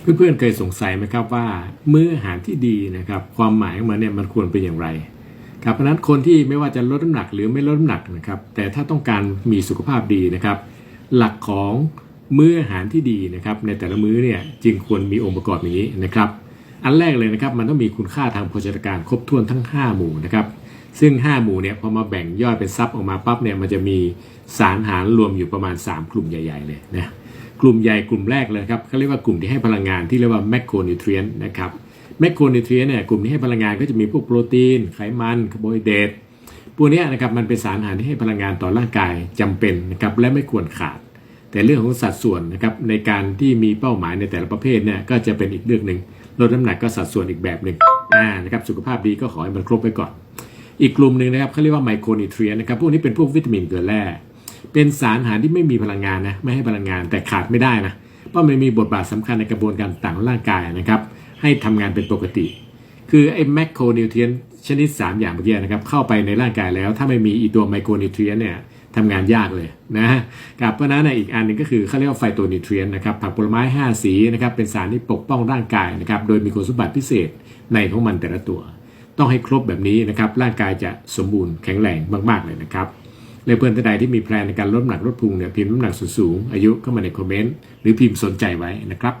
เพื่อนๆเคยสงสัยไหมครับว่ามื้ออาหารที่ดีนะครับความหมายของมันเนี่ยมันควรเป็นอย่างไรครับเพราะนั้นคนที่ไม่ว่าจะลดน้ำหนักหรือไม่ลดน้ำหนักนะครับแต่ถ้าต้องการมีสุขภาพดีนะครับ หลักของมื้ออาหารที่ดีนะครับในแต่ละมื้อเนี่ยจึงควรมีองค์ประกอบอย่างนี้นะครับ อันแรกเลยนะครับมันต้องมีคุณค่าทางโภชนาการครบถ้วนทั้ง 5 หมู่นะครับซึ่ง 5 หมู่เนี่ยพอมาแบ่งย่อยเป็นซับออกมาปั๊บเนี่ยมันจะมีสารอาหารรวมอยู่ประมาณ 3 กลุ่มใหญ่ ๆ เลยนะ กลุ่มใหญ่กลุ่มแรกเลยครับเขาเรียกว่ากลุ่มที่ให้พลังงานที่เรียกว่าแมคโครนิวเทรียนนะครับแมคโครนิวเทรียนเนี่ยกลุ่มที่ให้พลังงานก็จะมีพวกโปรตีน ไขมันคาร์โบไฮเดรตพวกนี้นะครับมันเป็นสารอาหารที่ให้พลังงานต่อร่างกายจำเป็นนะครับและไม่ควรขาด แต่เรื่องของสัดส่วนนะครับในการที่มีเป้าหมายในแต่ละประเภทเนี่ยก็จะเป็นอีกเรื่องหนึ่งลดน้ำหนักก็สัดส่วนอีกแบบหนึ่งอ่านะครับสุขภาพดีก็ขอให้มันครบไปก่อน อีกกลุ่มหนึ่งนะครับเขาเรียกว่าไมโครนิเทรียนนะครับพวกนี้เป็นพวกวิตามินเกลือแร่ เป็นสารอาหารที่ไม่มีพลังงานนะไม่ให้พลังงานแต่ขาดไม่ได้นะเพราะมันมีบทบาทสำคัญในกระบวนการต่างของร่างกายนะครับให้ทำงานเป็นปกติ คือไอ้แมคโครนิวเทรียนชนิด 3 อย่างเมื่อกี้นะครับเข้าไปในร่างกายแล้ว ถ้าไม่มีอีตัวไมโครนิวเทรียนเนี่ยทำงานยากเลยนะครับเพราะนั้นอีกอันหนึงก็คือเขาเรียกว่าไฟโตนิวเทรียนนะครับผักผลไม้ 5 สีนะครับเป็นสารที่ปกป้องร่างกายนะครับโดยมีคุณสมบัติพิเศษในของมันแต่ละตัว ต้องให้ครบแบบนี้นะครับร่างกายจะสมบูรณ์แข็งแรงมาก ๆเลยนะครับ และเพื่อนท่านใดที่มีแพลนในการลดน้ำหนักลดพุงเนี่ยพิมพ์น้ำหนักสูงๆอายุเข้ามาในคอมเมนต์หรือพิมพ์สนใจไว้นะครับ